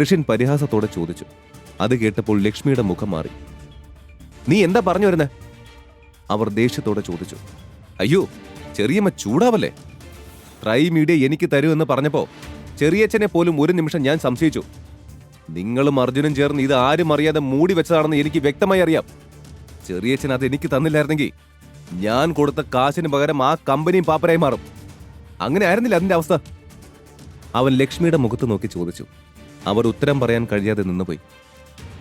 ഋഷിൻ പരിഹാസത്തോടെ ചോദിച്ചു. അത് കേട്ടപ്പോൾ ലക്ഷ്മിയുടെ മുഖം മാറി. നീ എന്താ പറഞ്ഞു വരുന്നേ? അവർ ദേഷ്യത്തോടെ ചോദിച്ചു. അയ്യോ ചെറിയമ്മ ചൂടാവല്ലേ? ട്രൈ മീഡിയ എനിക്ക് എന്ന് പറഞ്ഞപ്പോ ചെറിയച്ഛനെ പോലും ഒരു നിമിഷം ഞാൻ സംശയിച്ചു. നിങ്ങളും അർജുനും ചേർന്ന് ഇത് ആരും അറിയാതെ മൂടി വെച്ചതാണെന്ന് എനിക്ക് വ്യക്തമായി അറിയാം. ചെറിയച്ഛൻ അത് എനിക്ക് തന്നില്ലായിരുന്നെങ്കിൽ ഞാൻ കൊടുത്ത കാശിന് പകരം ആ കമ്പനിയും പാപ്പരായി മാറും. അങ്ങനെ ആയിരുന്നില്ല അതിന്റെ അവസ്ഥ. അവൻ ലക്ഷ്മിയുടെ മുഖത്ത് നോക്കി ചോദിച്ചു. അവർ ഉത്തരം പറയാൻ കഴിയാതെ നിന്നുപോയി.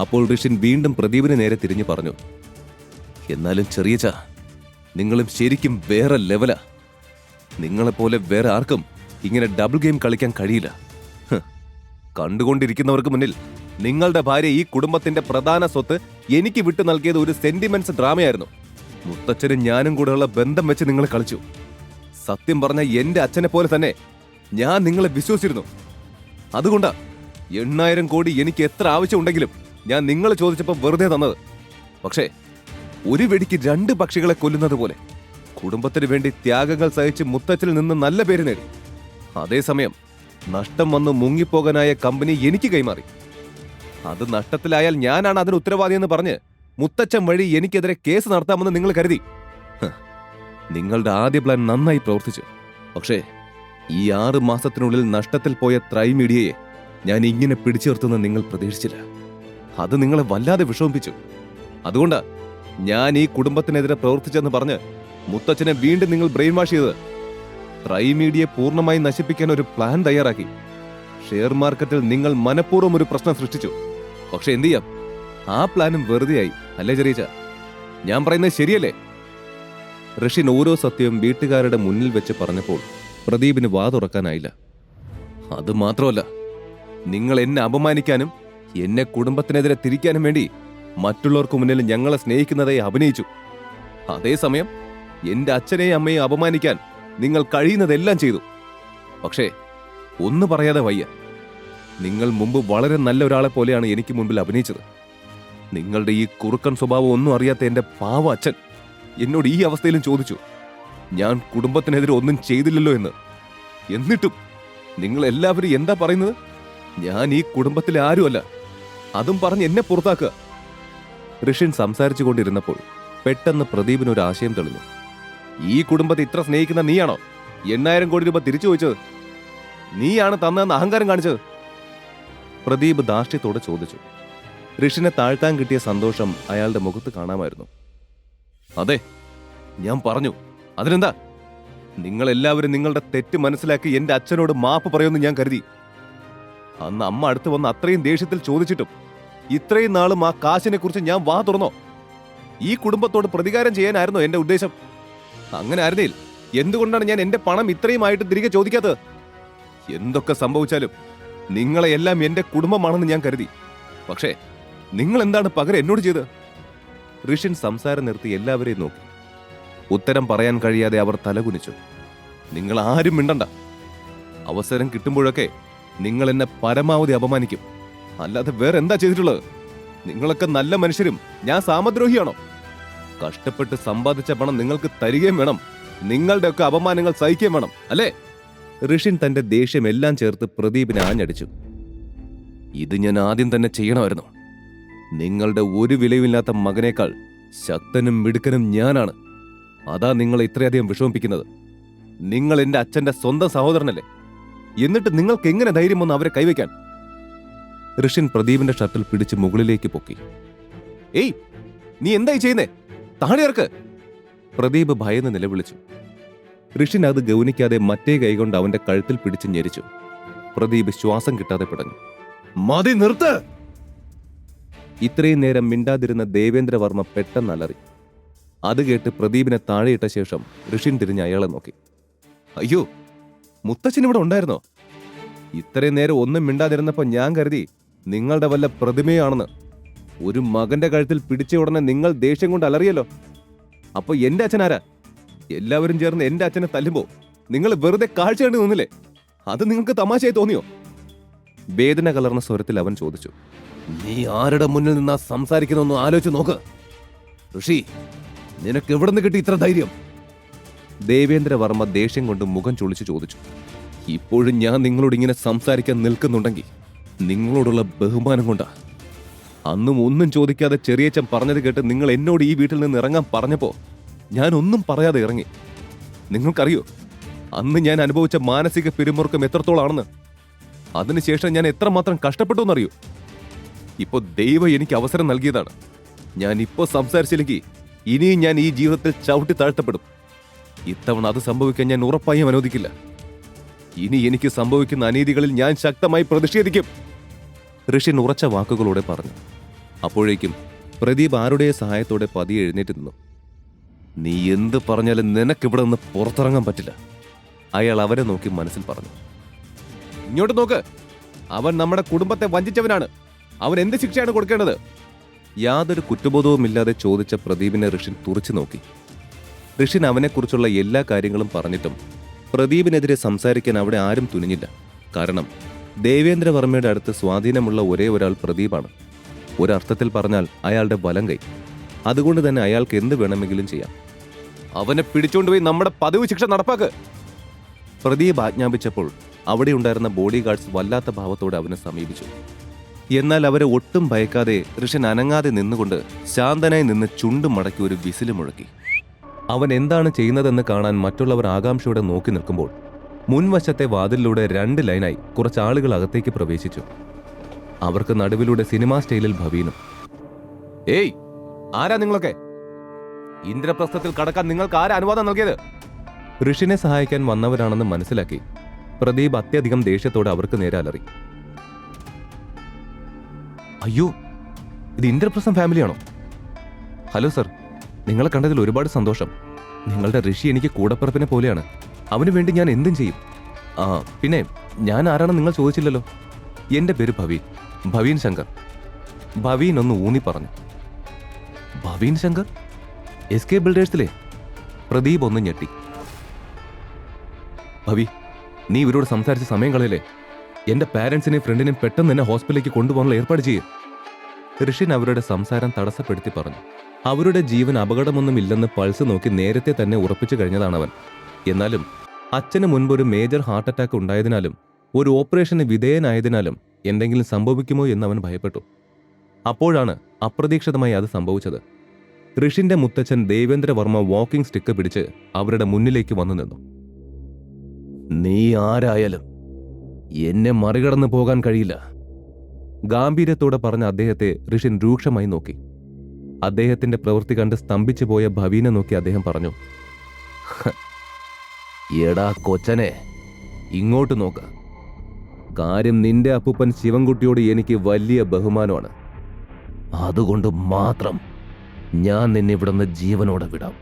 അപ്പോൾ ഋഷിൻ വീണ്ടും പ്രദീപിന് നേരെ തിരിഞ്ഞു പറഞ്ഞു എന്നാലും ചെറിയ ചാ നിങ്ങളും ശരിക്കും വേറെ ലെവലാ. നിങ്ങളെപ്പോലെ വേറെ ആർക്കും ഇങ്ങനെ ഡബിൾ ഗെയിം കളിക്കാൻ കഴിയില്ല. കണ്ടുകൊണ്ടിരിക്കുന്നവർക്ക് മുന്നിൽ നിങ്ങളുടെ ഭാര്യ ഈ കുടുംബത്തിന്റെ പ്രധാന സ്വത്ത് എനിക്ക് വിട്ടു നൽകിയത് ഒരു സെന്റിമെന്റ്സ് ഡ്രാമയായിരുന്നു. മുത്തച്ഛനും ഞാനും കൂടെയുള്ള ബന്ധം വെച്ച് നിങ്ങൾ കളിച്ചു. സത്യം പറഞ്ഞ എന്റെ അച്ഛനെ പോലെ തന്നെ ഞാൻ നിങ്ങളെ വിശ്വസിച്ചിരുന്നു. അതുകൊണ്ടാ എണ്ണായിരം കോടി എനിക്ക് എത്ര ആവശ്യമുണ്ടെങ്കിലും ഞാൻ നിങ്ങൾ ചോദിച്ചപ്പോൾ വെറുതെ തന്നത്. പക്ഷേ ഒരു വെടിക്ക് രണ്ട് പക്ഷികളെ കൊല്ലുന്നത് പോലെ കുടുംബത്തിന് വേണ്ടി ത്യാഗങ്ങൾ സഹിച്ച് മുത്തച്ഛൽ നിന്ന് നല്ല പേര് നേടി. അതേസമയം നഷ്ടം വന്ന് മുങ്ങിപ്പോകാനായ കമ്പനി എനിക്ക് കൈമാറി. അത് നഷ്ടത്തിലായാൽ ഞാനാണ് അതിന് ഉത്തരവാദിയെന്ന് പറഞ്ഞ് മുത്തച്ഛൻ വഴി എനിക്കെതിരെ കേസ് നടത്താമെന്ന് നിങ്ങൾ കരുതി. നിങ്ങളുടെ ആദ്യ പ്ലാൻ നന്നായി പ്രവർത്തിച്ചു. പക്ഷേ ഈ ആറ് മാസത്തിനുള്ളിൽ നഷ്ടത്തിൽ പോയ ത്രൈ മീഡിയയെ ഞാൻ ഇങ്ങനെ പിടിച്ചു നിർത്തുന്ന നിങ്ങൾ പ്രതീക്ഷിച്ചില്ല. അത് നിങ്ങളെ വല്ലാതെ വിഷമിപ്പിച്ചു. അതുകൊണ്ടാ ഞാൻ ഈ കുടുംബത്തിനെതിരെ പ്രവർത്തിച്ചെന്ന് പറഞ്ഞ് മുത്തച്ഛനെ വീണ്ടും നിങ്ങൾ ബ്രെയിൻ വാഷ് ചെയ്തത് ട്രൈമീഡിയെ പൂർണമായി നശിപ്പിക്കാൻ ഒരു പ്ലാൻ തയ്യാറാക്കി. ഷെയർ മാർക്കറ്റിൽ നിങ്ങൾ മനഃപൂർവം ഒരു പ്രശ്നം സൃഷ്ടിച്ചു. പക്ഷെ എന്തു ചെയ്യാം? ആ പ്ലാനും വെറുതെയായി അല്ലേ ചെറിയച്ച ഞാൻ പറയുന്നത് ശരിയല്ലേ? ഋഷിൻ ഓരോ സത്യവും വീട്ടുകാരുടെ മുന്നിൽ വെച്ച് പറഞ്ഞപ്പോൾ പ്രദീപിന് വാ തുറക്കാനായില്ല അത് മാത്രമല്ല നിങ്ങൾ എന്നെ അപമാനിക്കാനും എന്നെ കുടുംബത്തിനെതിരെ തിരിക്കാനും വേണ്ടി മറ്റുള്ളവർക്ക് മുന്നിൽ ഞങ്ങളെ സ്നേഹിക്കുന്നതായി അഭിനയിച്ചു. അതേസമയം എന്റെ അച്ഛനെയും അമ്മയെയും അപമാനിക്കാൻ നിങ്ങൾ കഴിയുന്നതെല്ലാം ചെയ്തു. പക്ഷേ ഒന്ന് പറയാതെ വയ്യ. നിങ്ങൾ മുമ്പ് വളരെ നല്ല ഒരാളെ പോലെയാണ് എനിക്ക് മുൻപിൽ അഭിനയിച്ചത്. നിങ്ങളുടെ ഈ കുറുക്കൻ സ്വഭാവം ഒന്നും അറിയാത്ത എന്റെ പാവ അച്ഛൻ എന്നോട് ഈ അവസ്ഥയിലും ചോദിച്ചു ഞാൻ കുടുംബത്തിനെതിരെ ഒന്നും ചെയ്തില്ലല്ലോ എന്ന്. എന്നിട്ടും നിങ്ങൾ എല്ലാവരും എന്താ പറയുന്നത്? ഞാൻ ഈ കുടുംബത്തിലെ ആരുമല്ല. അതും പറഞ്ഞ് എന്നെ പുറത്താക്കുക. ഋഷിൻ സംസാരിച്ചു കൊണ്ടിരുന്നപ്പോൾ പെട്ടെന്ന് പ്രദീപിന് ഒരു ആശയം തെളിഞ്ഞു. ഈ കുടുംബത്തെ ഇത്ര സ്നേഹിക്കുന്ന നീയാണോ? എണ്ണായിരം കോടി രൂപ തിരിച്ചു ചോദിച്ചത്. നീയാണ് തന്നതെന്ന് അഹങ്കാരം കാണിച്ചത്. പ്രദീപ് ധാർഷ്ട്യത്തോടെ ചോദിച്ചു. ഋഷിനെ താഴ്ത്താൻ കിട്ടിയ സന്തോഷം അയാളുടെ മുഖത്ത് കാണാമായിരുന്നു. അതെ ഞാൻ പറഞ്ഞു. അതിനെന്താ? നിങ്ങളെല്ലാവരും നിങ്ങളുടെ തെറ്റ് മനസ്സിലാക്കി എന്റെ അച്ഛനോട് മാപ്പ് പറയുമെന്ന് ഞാൻ കരുതി. അന്ന് അമ്മ അടുത്ത് വന്ന് അത്രയും ദേഷ്യത്തിൽ ചോദിച്ചിട്ടും ഇത്രയും നാളും ആ കാശിനെ കുറിച്ച് ഞാൻ വാ തുറന്നോ? ഈ കുടുംബത്തോട് പ്രതികാരം ചെയ്യാനായിരുന്നോ എന്റെ ഉദ്ദേശം. അങ്ങനെ ആയിരുന്നില്ല എന്തുകൊണ്ടാണ് ഞാൻ എന്റെ പണം ഇത്രയുമായിട്ട് തിരികെ ചോദിക്കാത്തത്? എന്തൊക്കെ സംഭവിച്ചാലും നിങ്ങളെ എല്ലാം എന്റെ കുടുംബമാണെന്ന് ഞാൻ കരുതി. പക്ഷേ നിങ്ങൾ എന്താണ് പകരം എന്നോട് ചെയ്ത് ഋഷിൻ സംസാരം നിർത്തി എല്ലാവരെയും നോക്കി. ഉത്തരം പറയാൻ കഴിയാതെ അവർ തലകുനിച്ചു. നിങ്ങൾ ആരും മിണ്ടണ്ട. അവസരം കിട്ടുമ്പോഴൊക്കെ നിങ്ങൾ എന്നെ പരമാവധി അപമാനിക്കും. അല്ലാതെ വേറെ എന്താ ചെയ്തിട്ടുള്ളത്? നിങ്ങളൊക്കെ നല്ല മനുഷ്യരും ഞാൻ സാമദ്രോഹിയാണോ? കഷ്ടപ്പെട്ട് സമ്പാദിച്ച പണം നിങ്ങൾക്ക് തരികയും വേണം. നിങ്ങളുടെയൊക്കെ അപമാനങ്ങൾ സഹിക്കുകയും വേണം അല്ലേ? ഋഷിൻ തന്റെ ദേഷ്യം എല്ലാം ചേർത്ത് പ്രദീപിനെ ആഞ്ഞടിച്ചു. ഇത് ഞാൻ ആദ്യം തന്നെ ചെയ്യണമായിരുന്നു. നിങ്ങളുടെ ഒരു വിലയുമില്ലാത്ത മകനേക്കാൾ ശക്തനും മിടുക്കനും ഞാനാണ്. അതാ നിങ്ങൾ ഇത്രയധികം വിഷമിപ്പിക്കുന്നത്. നിങ്ങൾ എന്റെ അച്ഛന്റെ സ്വന്തം സഹോദരനല്ലേ? എന്നിട്ട് നിങ്ങൾക്ക് എങ്ങനെ ധൈര്യം വന്ന് അവരെ കൈവയ്ക്കാൻ? ഋഷിൻ പ്രദീപിന്റെ ഷർട്ടിൽ പിടിച്ച് മുകളിലേക്ക് പൊക്കി. ഏയ് നീ എന്തായി ചെയ്യുന്നേ? താഴെയിറക്ക് പ്രദീപ് ഭയന്ന് നിലവിളിച്ചു. ഋഷിൻ അത് ഗൗനിക്കാതെ മറ്റേ കൈകൊണ്ട് അവന്റെ കഴുത്തിൽ പിടിച്ച് ഞെരിച്ചു. പ്രദീപ് ശ്വാസം കിട്ടാതെ പിടഞ്ഞു. മതി നിർത്ത്. ഇത്രയും നേരം മിണ്ടാതിരുന്ന ദേവേന്ദ്രവർമ്മ പെട്ടെന്ന് അലറി. അത് കേട്ട് പ്രദീപിനെ താഴെയിട്ട ശേഷം ഋഷിൻ തിരിഞ്ഞ് അയാളെ നോക്കി. അയ്യോ മുത്തച്ഛൻ ഇവിടെ ഉണ്ടായിരുന്നോ? ഇത്രയും നേരം ഒന്നും മിണ്ടാതിരുന്നപ്പോൾ ഞാൻ കരുതി നിങ്ങളുടെ വല്ല പ്രതിമയാണെന്ന്. ഒരു മകന്റെ കഴുത്തിൽ പിടിച്ച ഉടനെ നിങ്ങൾ ദേഷ്യം കൊണ്ട് അലറിയല്ലോ. അപ്പോൾ എന്റെ അച്ഛൻ ആരാ? എല്ലാവരും ചേർന്ന് എന്റെ അച്ഛനെ തല്ലുമ്പോൾ നിങ്ങൾ വെറുതെ കാഴ്ച കണ്ടു നിന്നില്ലേ? അത് നിങ്ങൾക്ക് തമാശയായി തോന്നിയോ? വേദന കലർന്ന സ്വരത്തിൽ അവൻ ചോദിച്ചു. നീ ആരുടെ മുന്നിൽ നിന്നാ സംസാരിക്കുന്നൊന്ന് ആലോചിച്ച് നോക്ക്. ഋഷി നിനക്ക് എവിടെ നിന്ന് കിട്ടി ഇത്ര ധൈര്യം? ദേവേന്ദ്രവർമ്മ ദേഷ്യം കൊണ്ട് മുഖം ചൊളിച്ചു ചോദിച്ചു. ഇപ്പോഴും ഞാൻ നിങ്ങളോട് ഇങ്ങനെ സംസാരിക്കാൻ നിൽക്കുന്നുണ്ടെങ്കിൽ നിങ്ങളോടുള്ള ബഹുമാനം കൊണ്ടാ? അന്നും ഒന്നും ചോദിക്കാതെ ചെറിയച്ചൻ പറഞ്ഞത് കേട്ട് നിങ്ങൾ എന്നോട് ഈ വീട്ടിൽ നിന്ന് ഇറങ്ങാൻ പറഞ്ഞപ്പോൾ ഞാൻ ഒന്നും പറയാതെ ഇറങ്ങി. നിങ്ങൾക്കറിയോ? അന്ന് ഞാൻ അനുഭവിച്ച മാനസിക പിരിമുറുക്കം എത്രത്തോളാണെന്ന്? അതിനുശേഷം ഞാൻ എത്രമാത്രം കഷ്ടപ്പെട്ടു എന്നറിയോ? ഇപ്പൊ ദൈവം എനിക്ക് അവസരം നൽകിയതാണ്. ഞാൻ ഇപ്പോ സംസാരിച്ചില്ലെങ്കിൽ ഇനിയും ഞാൻ ഈ ജീവിതത്തിൽ ചവിട്ടി താഴ്ത്തപ്പെടും. ഇത്തവണ അത് സംഭവിക്കാൻ ഞാൻ ഉറപ്പായും അനുവദിക്കില്ല. ഇനി എനിക്ക് സംഭവിക്കുന്ന അനീതികളിൽ ഞാൻ ശക്തമായി പ്രതിഷേധിക്കും. ഋഷിൻ ഉറച്ച വാക്കുകളോടെ പറഞ്ഞു. അപ്പോഴേക്കും പ്രദീപ് ആരുടെ സഹായത്തോടെ പതി എഴുന്നേറ്റ് നിന്നു. നീ എന്ത് പറഞ്ഞാലും നിനക്കിവിടെ നിന്ന് പുറത്തിറങ്ങാൻ പറ്റില്ല. അയാൾ അവരെ നോക്കി മനസ്സിൽ പറഞ്ഞു. ഇങ്ങോട്ട് നോക്ക്. അവൻ നമ്മുടെ കുടുംബത്തെ വഞ്ചിച്ചവനാണ്. അവൻ എന്ത് ശിക്ഷയാണ് കൊടുക്കേണ്ടത്? യാതൊരു കുറ്റബോധവുമില്ലാതെ ചോദിച്ച പ്രദീപിനെ ഋഷിൻ തുറച്ചു നോക്കി. ഋഷിൻ അവനെക്കുറിച്ചുള്ള എല്ലാ കാര്യങ്ങളും പറഞ്ഞിട്ടും പ്രദീപിനെതിരെ സംസാരിക്കാൻ അവിടെ ആരും തുനിഞ്ഞില്ല. കാരണം ദേവേന്ദ്രവർമ്മയുടെ അടുത്ത് സ്വാധീനമുള്ള ഒരേ ഒരാൾ പ്രദീപാണ്. ഒരർത്ഥത്തിൽ പറഞ്ഞാൽ അയാളുടെ വലം കൈ. അതുകൊണ്ട് തന്നെ അയാൾക്ക് എന്ത് വേണമെങ്കിലും ചെയ്യാം. അവനെ പിടിച്ചുകൊണ്ടുപോയി നമ്മുടെ പതിവ് ശിക്ഷ നടപ്പാക്ക്. പ്രദീപ് ആജ്ഞാപിച്ചപ്പോൾ അവിടെ ഉണ്ടായിരുന്ന ബോഡി ഗാർഡ്സ് വല്ലാത്ത ഭാവത്തോടെ അവനെ സമീപിച്ചു. എന്നാൽ അവരെ ഒട്ടും ഭയക്കാതെ ഋഷൻ അനങ്ങാതെ നിന്നുകൊണ്ട് ശാന്തനായി നിന്ന് ചുണ്ടും മടക്കി ഒരു വിസിൽ മുഴക്കി. അവൻ എന്താണ് ചെയ്യുന്നതെന്ന് കാണാൻ മറ്റുള്ളവർ ആകാംക്ഷയോടെ നോക്കി നിൽക്കുമ്പോൾ മുൻവശത്തെ വാതിലിലൂടെ രണ്ട് ലൈനായി കുറച്ച് ആളുകൾ അകത്തേക്ക് പ്രവേശിച്ചു. അവർക്ക് നടുവിലൂടെ സിനിമാ സ്റ്റൈലിൽ ഭവീനും ഏയ് ആരാ നിങ്ങളൊക്കെ? ഇന്ദ്രപ്രസ്ഥത്തിൽ കടക്കാൻ നിങ്ങൾക്ക് ആരാ അനുവാദം നൽകിയത്? ഋഷിനെ സഹായിക്കാൻ വന്നവരാണെന്ന് മനസ്സിലാക്കി പ്രദീപ് അത്യധികം ദേഷ്യത്തോടെ അവർക്ക് നേരെ അലറി. അയ്യോ ഇത് ഇന്ദ്രപ്രസ്ഥം ഫാമിലിയാണോ? Hello sir. നിങ്ങളെ കണ്ടതിൽ ഒരുപാട് സന്തോഷം. നിങ്ങളുടെ ഋഷി എനിക്ക് കൂടപ്പിറപ്പിനെ പോലെയാണ്. അവന് വേണ്ടി ഞാൻ എന്തും ചെയ്യും. ആ പിന്നെ ഞാൻ ആരാണെന്ന് നിങ്ങൾ ചോദിച്ചില്ലല്ലോ? എന്റെ പേര് ഭവീൻ. ഭവീൻ ശങ്കർ. ഭവീൻ ഒന്ന് ഊന്നി പറഞ്ഞു. ഭവീൻ ശങ്കർ? എസ് കെ ബിൽഡേഴ്സിലെ? പ്രദീപ് ഒന്ന് ഞെട്ടി. ഭവി നീ ഇവരോട് സംസാരിച്ച സമയം കളയല്ലേ? എന്റെ പാരന്റ്സിനെയും ഫ്രണ്ടിനെയും പെട്ടെന്ന് തന്നെ ഹോസ്പിറ്റലിലേക്ക് കൊണ്ടുപോകാനുള്ള ഏർപ്പാട് ചെയ്യും. ഋഷിൻ അവരുടെ സംസാരം തടസ്സപ്പെടുത്തി പറഞ്ഞു. അവരുടെ ജീവൻ അപകടമൊന്നുമില്ലെന്ന് പൾസ് നോക്കി നേരത്തെ തന്നെ ഉറപ്പിച്ചു കഴിഞ്ഞതാണവൻ. എന്നാലും അച്ഛന് മുൻപ് ഒരു മേജർ ഹാർട്ട് അറ്റാക്ക് ഉണ്ടായതിനാലും ഒരു ഓപ്പറേഷന് വിധേയനായതിനാലും എന്തെങ്കിലും സംഭവിക്കുമോ എന്ന് അവൻ ഭയപ്പെട്ടു. അപ്പോഴാണ് അപ്രതീക്ഷിതമായി അത് സംഭവിച്ചത്. ഋഷിന്റെ മുത്തച്ഛൻ ദേവേന്ദ്രവർമ്മ വാക്കിംഗ് സ്റ്റിക്ക് പിടിച്ച് അവരുടെ മുന്നിലേക്ക് വന്നു നിന്നു. നീ ആരായാലും എന്നെ മറികടന്നു പോകാൻ കഴിയില്ല ഗാംഭീര്യത്തോടെ പറഞ്ഞ അദ്ദേഹത്തെ ഋഷിൻ രൂക്ഷമായി നോക്കി. അദ്ദേഹത്തിന്റെ പ്രവൃത്തി കണ്ട് സ്തംഭിച്ചു പോയ ഭവീനെ നോക്കി അദ്ദേഹം പറഞ്ഞു "ഹ, എടാ കൊച്ചനെ ഇങ്ങോട്ട് നോക്ക. കാര്യം നിന്റെ അപ്പൂപ്പൻ ശിവൻകുട്ടിയോട് എനിക്ക് വലിയ ബഹുമാനമാണ്. അതുകൊണ്ട് മാത്രം ഞാൻ നിന്നെ ഇവിടുന്ന് ജീവനോടെ വിടാം.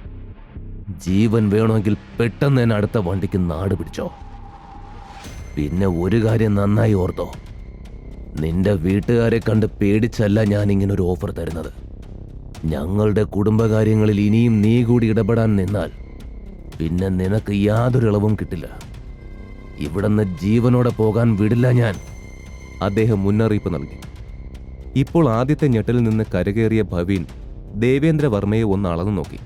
ജീവൻ വേണമെങ്കിൽ പെട്ടെന്ന് തന്നെ അടുത്ത വണ്ടിക്ക് നാട് പിടിച്ചോ. പിന്നെ ഒരു കാര്യം നന്നായി ഓർത്തോ. നിന്റെ വീട്ടുകാരെ കണ്ട് പേടിച്ചല്ല ഞാൻ ഇങ്ങനെ ഒരു ഓഫർ തരുന്നത്. ഞങ്ങളുടെ കുടുംബകാര്യങ്ങളിൽ ഇനിയും നീ കൂടി ഇടപെടാൻ നിന്നാൽ പിന്നെ നിനക്ക് യാതൊരു ഇളവും കിട്ടില്ല. ഇവിടുന്ന് ജീവനോടെ പോകാൻ വിടില്ല ഞാൻ. അദ്ദേഹം മുന്നറിയിപ്പ് നൽകി. ഇപ്പോൾ ആദ്യത്തെ ഞെട്ടലിൽ നിന്ന് കരകയറിയ ഭവീൻ ദേവേന്ദ്രവർമ്മയെ ഒന്ന് അളന്നു നോക്കി.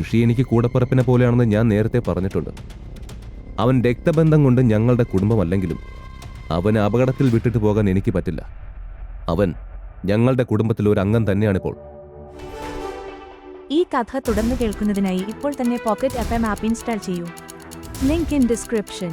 ഋഷി എനിക്ക് കൂടപ്പറപ്പിനെ പോലെയാണെന്ന് ഞാൻ നേരത്തെ പറഞ്ഞിട്ടുണ്ട്. അവൻ രക്തബന്ധം കൊണ്ട് ഞങ്ങളുടെ കുടുംബമല്ലെങ്കിലും അവന് അപകടത്തിൽ വിട്ടിട്ട് പോകാൻ എനിക്ക് പറ്റില്ല. അവൻ ഞങ്ങളുടെ കുടുംബത്തിൽ ഒരു അംഗം തന്നെയാണിപ്പോൾ. ഈ കഥ തുടർന്ന് കേൾക്കുന്നതിനായി ഇപ്പോൾ തന്നെ പോക്കറ്റ് എം ആപ്പ് ഇൻസ്റ്റാൾ ചെയ്യൂ. Link in description.